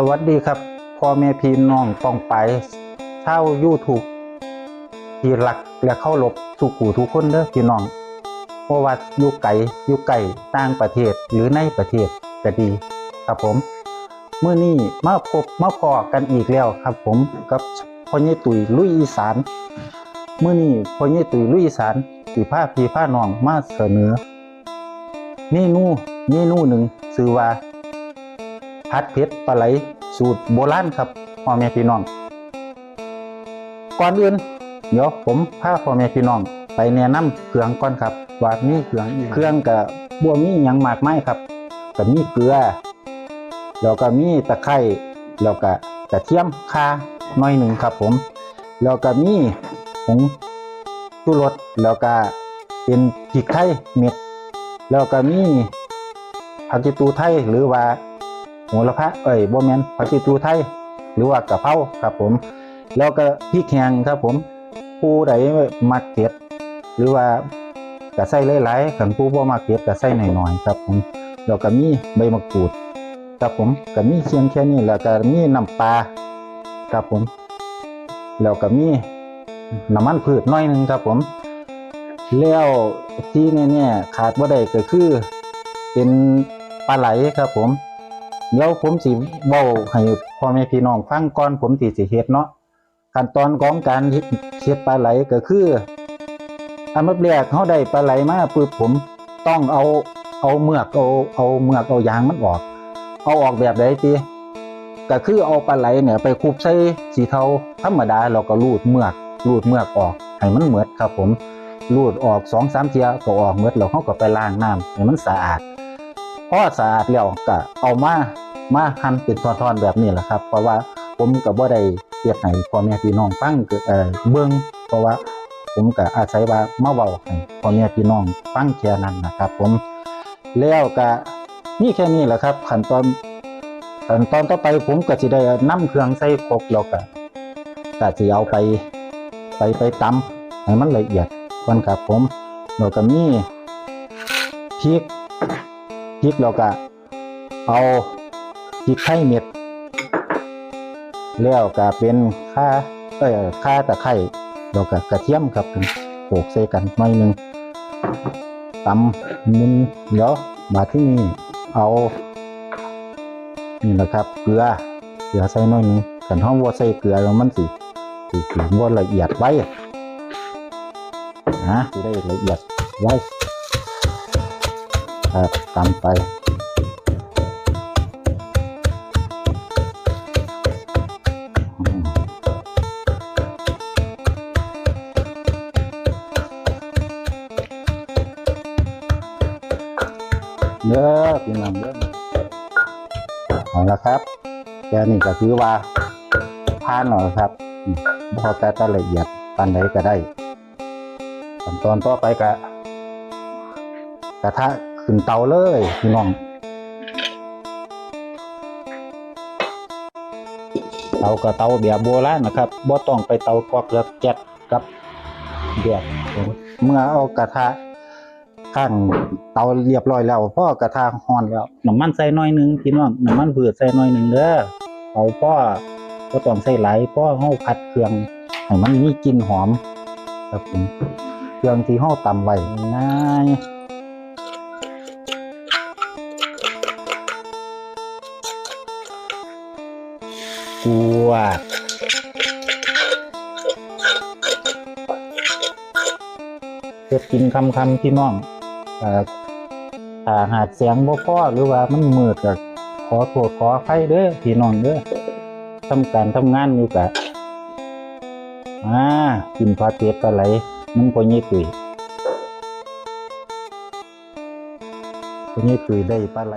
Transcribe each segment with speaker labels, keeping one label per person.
Speaker 1: สวัสดีครับพ่อแม่พี่น้องปองไปเช่า YouTube ที่รักและเข้ารบสุขูทุกคนเด้อพี่น้องเพราะว่าอยู่ไกลอยู่ไกลต่างประเทศหรือในประเทศก็ดีครับผมเมื่อนี้มาพบมาพอกันอีกแล้วครับผมกับพ่อใหญ่ตุ๋ยลุยอีสานเมื่อนี้พ่อใหญ่ตุ๋ยลุยอีสานสีผ้าพีผ้าน้องมาเสนอเมนูเมนูหนึ่งชื่อว่า ผัดเผ็ดปลาไหลสูตรโบราณครับพ่อแม่พี่น้อง ก่อนอื่นเดี๋ยวผมพาพ่อแม่พี่น้อง ไปแนะนำเครื่องก่อนครับ ว่ามีเครื่องเครื่องกับบัวมีหยังมากไม้ครับก็มีเกลือแล้วก็มีตะไคร้แล้วก็กระเทียมข่าหน่อยหนึ่งครับผมแล้วก็มีผงชูรสแล้วก็เป็นพริกไทยเม็ด แล้วก็มีผักชีตูไทยหรือว่า โหระพาเอ้ยบ่แมนผักชีตูไทย หรือว่ากะเพราครับผม แล้วก็พริกแห้งครับผมผู้ใดมักเผ็ดหรือว่ากะใส่หลายๆขันผู้บ่มักเผ็ดกะใส่หน่อยๆครับผมแล้วก็มีใบมะกรูดครับผมก็มีเคียงแค่นี้แล้วก็มีน้ำปลาครับผม แล้วก็มีน้ำมันพืชน้อยหนึงครับผม แล้วที่แน่ๆขาดบ่าได้ก็คือ เป็นปลาไหลครับผม เดี๋ยวผมสิเว้าให้พ่อแม่พี่น้องฟังก่อนผมสิสิเฮ็ดเนาะขั้นตอนของการเฮ็ดปลาไหลก็คืออันดับแรกเฮาได้ปลาไหลมาปึ๊บผมต้องเอาเอาเมือกเอาเอาเมือกเอายางมันออก เอาออกแบบใดติก็คือเอาปลาไหลเนี่ยไปคลุบใส่สีเทาธรรมดาแล้วก็รูดเมือกรูดเมือกออกให้มันเหมือดครับผมรูดออก2-3เทียก็ออกหมือดแล้วเฮาก็ไปล้างน้ำให้มันสะอาด พอสะอาดแล้วก็เอามามาหั่นเป็นทอนๆแบบนี้แหละครับ เพราะว่าผมก็บ่ได้เฮ็ดให้พ่อแม่พี่น้องฟังเออเบิ่งเพราะว่าผมก็อาศัยว่ามาเว้าให้พ่อแม่พี่น้องฟังแค่นั้นนะครับ ผมแล้วก็นี่แค่นี้แหละครับขั้นตอนขั้นตอนต่อไปผมก็สิได้นำเครื่องใส่ครกแล้วก็ก็สิเอาไปไปไปตำให้มันละเอียดก่อนครับผมแล้วก็มีพริก พริกเราก็เอาพริกไทยเม็ดแล้วก็เป็นข่าเอ้ยข่าตะไคร้แล้วก็กระเทียมครับผมโขกใส่กันหน่อยหนึงตำมุนเดี๋ยวมาที่นี่เอานี่นะครับ เกลือเกลือใส่หน่อยนึงกันห้องว่าใส่เกลือแล้วมันสิสิสิว่าละเอียดไว้นะสิได้ละเอียดไว้ ครับตามไปอืมเด้อพี่น้องเด้อเอาละครับแค่นี้ก็คือว่าผ่านแล้วครับอืมพอแต่ละเอียดปานใดก็ได้ขั้นตอนต่อไปก็กระทะ ขึ้นเตาเลยพี่น้องเตากับเตาแบบโบราณนะครับบ่ต้องไปเตากอกแล้วแก๊สกับแบบเมื่อเอากระทะข้างเตาเรียบร้อยแล้วพ่อกระทะฮ้อนแล้วน้ำมันใส่น่อยนึงพี่น้องน้ำมันพืชใส่น่อยนึงเด้อเอาพ่อบ่ต้องใส่ไหลพ่อเฮาผัดเครื่องให้มันมีกลิ่นหอมครับผมเครื่องที่เฮาตำไว้ง่าย กวาดเก็บกินคำคำพี่น้องอ่อถ้าหากเสียงบ่พอหรือว่ามันมืดก็ขอโทษขออภัยเด้อพี่น้องเด้อทำการทำงานอยู่กะอ่ากินพาเทปลาไหลมันพอยี่ตุยพอยี่ตุยได้ปลาไหล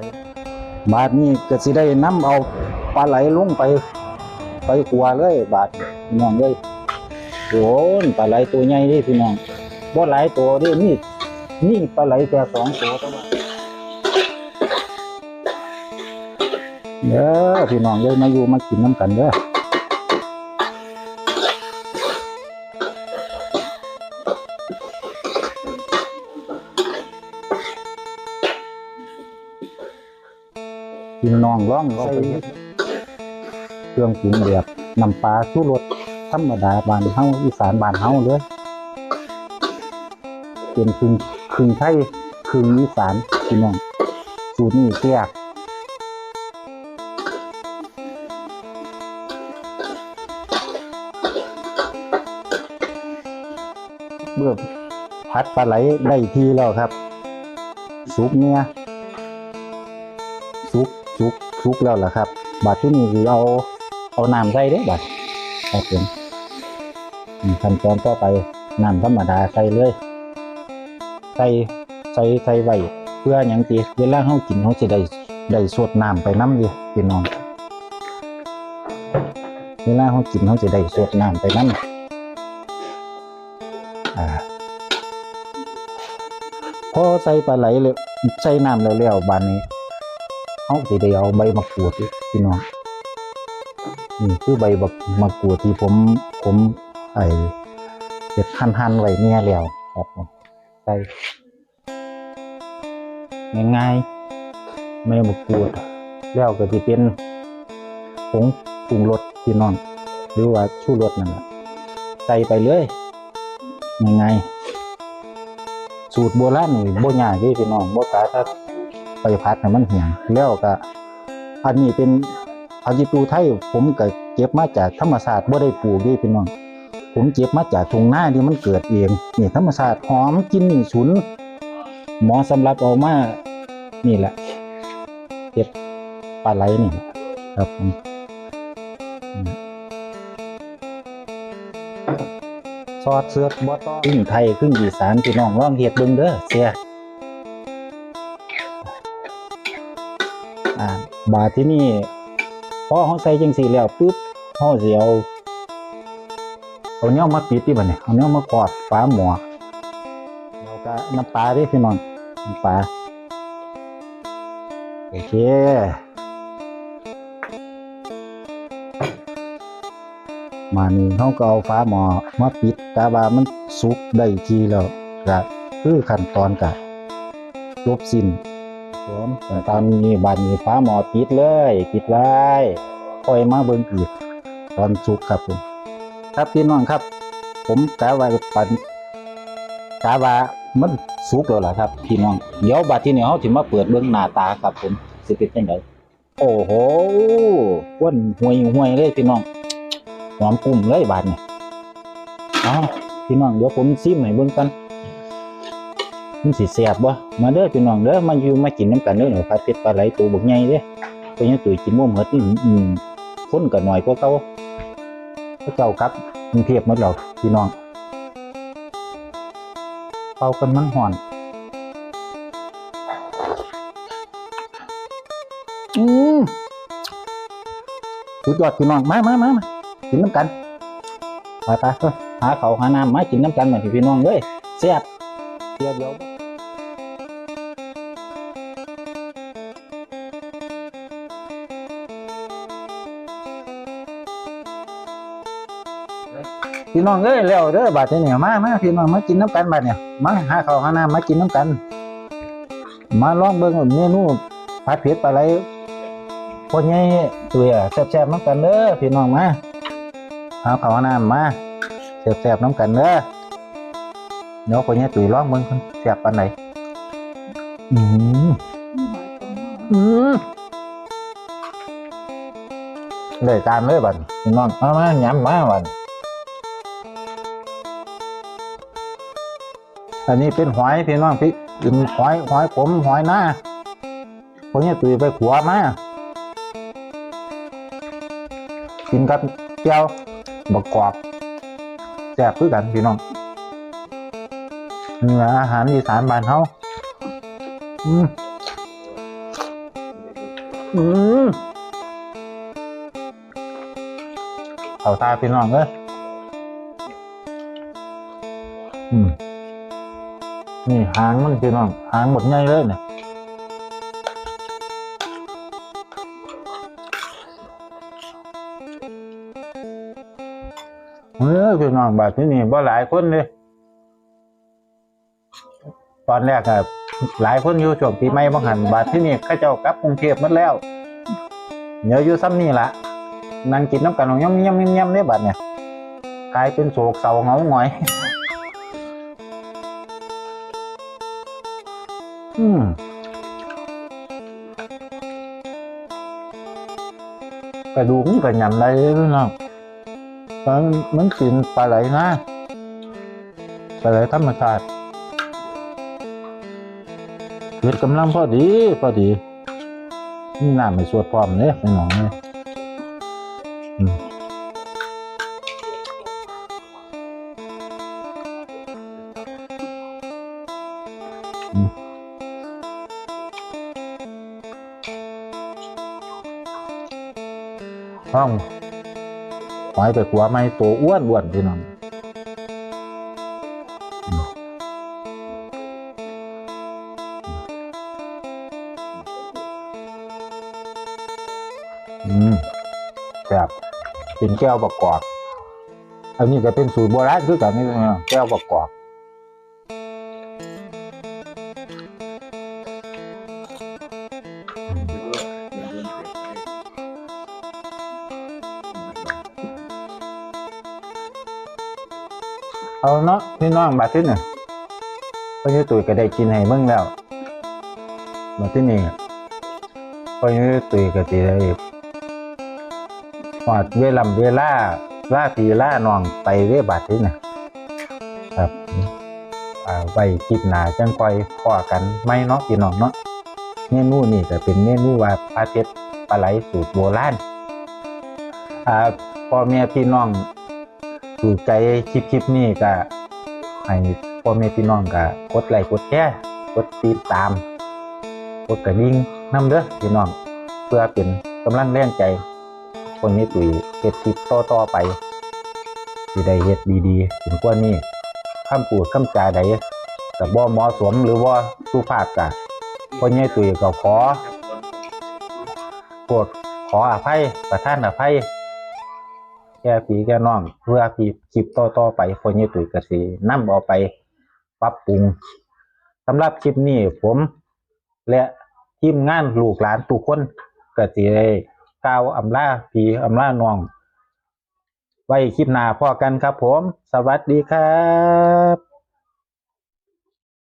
Speaker 1: บาทนี้ก็สิได้น้ำเอาปลาไหลลงไป ไปขัวเลยบาทพี่น้องเลยโอ้ยปลาไหลตัวใหญ่ดิพี่น้องบ่หลายตัวดินี่นี่ปลาไหลแค่สองตัวเท่านั้นเด้อพี่น้องเลยมาอยู่มากินน้ำกันเด้อพี่น้องร้องร้องไปเฮ็ด เครื่องปรุงแบบน้ำปลาชูรสธรรมดาบานเฮาอีสานบานเฮาเลยเป็นคึงคึงไทยคึงอีสานพี่น้องสูตรนี้แซ่บเมื่อพัดปลาไหลได้ทีแล้วครับ สุกเนี่ยสุกสุกสุกแล้วล่ะครับ บาดที่นี่เอา เอาน้ำใส่เด้บาดครับผมอืมขั้นตอนต่อไปน้ำธรรมดาใส่เลย ใส่ใส่ใส่ไว้เพื่ออย่างตีเวลาเฮากินเฮาสิได้ได้สดน้ำไปน้ำอยู่พี่น้องเวลาเฮากินเฮาสิได้สดน้ำไปน้ำอ่าพอใส่ปลาไหลเลยใส่น้ำแล้วแล้วบานนี้เอาสิได้เอาใบมะกรูดกพี่น้อง นี่คือใบบักมะกรูดที่ผมผมไอ้เก็บหั่นหั่นไว้เนี่ยแล้วครับใส่ง่ายๆไม่มะกรูดแล้วก็ที่เป็นผงปรุงรสพี่น้องหรือว่าชูรสนั่นแหละใส่ไปเลยง่ายๆสูตรโบราณนี่บ่ยากพี่น้องบ่กาถ้าไปพัดให้มันเหี่ยงแล้วก็อันนี้เป็น ผักยีตูไทยผมก็เก็บมาจากธรรมชาสติบ่ได้ปลูกด้พี่น้อง ผมเก็บมาจากทุ่งนาที่มันเกิดเองนี่ธรรมชาสติหอมกินนี่ฉุน หมาะสำหรับเอามานี่แหละเก็บปลาไหลนี่ ครับผมซอสเสือกบ่ต้องครึ่งไทยครึ่งอีสานพี่น้องลองเฮ็ดเบิ่งเด้อเสียอ่าบาที่นี่ พอเขาใส่จังสีแล้วปุ๊บเขาสิเอาเอาเนี้ยมาปิดที่บัดเนี่ยเอาเนี้ยมาขอดฝาหม้อแล้วก็น้ำปลาดิพี่น้องน้ำปลาโอเคมานี่เขาก็เอาฝาหม้อมาปิดกาบามันสุกได้ทีแล้วก็คือขั้นตอนกะจบสิ้น ผมตอนนี้บันนี้ฟ้าหมอปิดเลยปิดไว้คอยมาเบิ่งอีกตอนสุกครับผม ครับพี่น้องครับ ผมกะว่าปันกะว่ามันสุกแล้วล่ะครับพี่น้องเดี๋ยวบัดที่นี่เขาถึมาเปิดเบิ่งหน้าตาครับผมสิเป็นจังไดโอ้โหอ้วนห่วยห่วยเลยพี่น้องหอมกุ้มเลยบาดนี่เอาพี่น้องเดี๋ยวผมซิมให้เบิ่งกัน มันสิแซ่บบ่มาเด้อพี่น้องเด้อมาอยู่มากินน้ำกันเด้อหนูผัดเผ็ดปลาไหลตัวบักใหญ่เด้เพราะยังตุ๋ยกินบ่วงเหมดนี่อืมคนก็น้อยกว่าเก่าพระเจ้ากลับกรุงเทพหมดแล้วพี่น้องเป่ากันมันห่อนอืมสุดยอดพี่น้องมามามามากินน้ำกันไปไปหาเขาหาน้ำมากินน้ำกันมาพี่น้องเด้ยแซ่บเดี๋ยวเดี๋ยว พี่น้องเอ้ยแล้วเด้อบาดนี้มามาพี่น้องมากินน้ำกันบาดเนี่ยมาหาข้าวหาน้ำมากินน้ำกัน มาลองเบิ่งเมนูผัดเผ็ดปลาไหลพ่อใหญ่ตัวแซ่บๆน้ำกันเด้อพี่น้องมาหาข้าวหาน้ำมาแซ่บๆน้ำกันเด้อเดี๋ยวพ่อใหญ่ตุยลองเบิ่งคนแซ่บปานไหนอืมอืมเลยจานเลยบัดพี่น้องเอามาย้ำมาบัด อันนี้เป็นหอยพี่น้องพี่เป็นหอยหอยผมหอยหน้าผมเนี่ยตุยไปขัวมากินกับเจียวบกกรอบแซ่บคือกันพี่น้องนี่แหละอาหารอีสานบ้านเฮาอืมอืมเอาตาพี่น้องเลยอืม นี่หางมันพี่น้องหางหมดใหญ่เลยเนี่ยเฮ้ยพี่น้องบาดที่นี่บ่หลายคนเลยตอนแรกอะหลายคนอยู่ช่วงปีใหม่บางหันบาดที่นี่ข้าเจ้ากลับกรุงเทพหมดแล้วเดี๋ยวอยู่ซ้ำนี่ละนั่งกินน้ำกันย่ำย่ำย่ำย่ำเนี่ยบัดเนี่ยกลายเป็นโศกเศร้าเหงาหงอย ระดูกมันก็ยำได้เลยน้องมันมันกินปลาไหลนะปลาไหลธรรมชาติเลือดกำลังพอดีพอดีนี่น้ำไม่สวดพร้อมเนี่ยพี่น้องเนี่ย ห้องหอยไปขัวไม่ตัวอ้วนอ้วนพี่น้องอืมแบบเป็นแก้วประกอบ อันนี้ก็เป็นสูตรโบราณคือกันนี่นะแก้วประกอบ เอาเนาะพี่น้องบาดที่นี่พอยี่ตุ๋ยก็ได้กินให้เบิ่งแล้วบาดที่นี่พอยี่ตุ๋ยก็สิได้หอดเวลาเวลาล่าพีล่าน้องไปเรียบาดที่นี่ครับไว้คลิปหนาจังค่อยพอกันไม่เนาะพี่น้องเนาะเมนูนี่ก็เป็นเมนูว่าปลาเท็ดปลาไหลสูตรโบราณอ่าพ่อแม่พี่น้อง ถูกใจคลิปคลิปนี้ก็ให้พ่อแม่พี่น้องก็กดไลค์กดแชร์กดติดตาม กดกระดิ่งนำเด้อพี่น้อง เพื่อเป็นกำลังแรงใจ คนนี้ตุ๋ยเฮ็ดคลิปต่อๆไปสิได้เฮ็ดดีๆ ถึงกว่านี้คำพูดคำจาใดก็บ่เหมาะสมหรือว่าสุภาพก็คนนี้ตุ๋ยก็ขอโทษขออภัยประทานอภัย แก่พี่แก่น้องเพื่อพี่คลิปต่อต่อๆไปคนยี่ตุ๋ยกสีนำเอาไปปรับปรุงสำหรับคลิปนี้ผมและทีมงานลูกหลานทุกคนก็สิได้กล่าวอำลาพี่อำลาน้อง ไว้คลิปหน้าพอกันครับผม สวัสดีครับ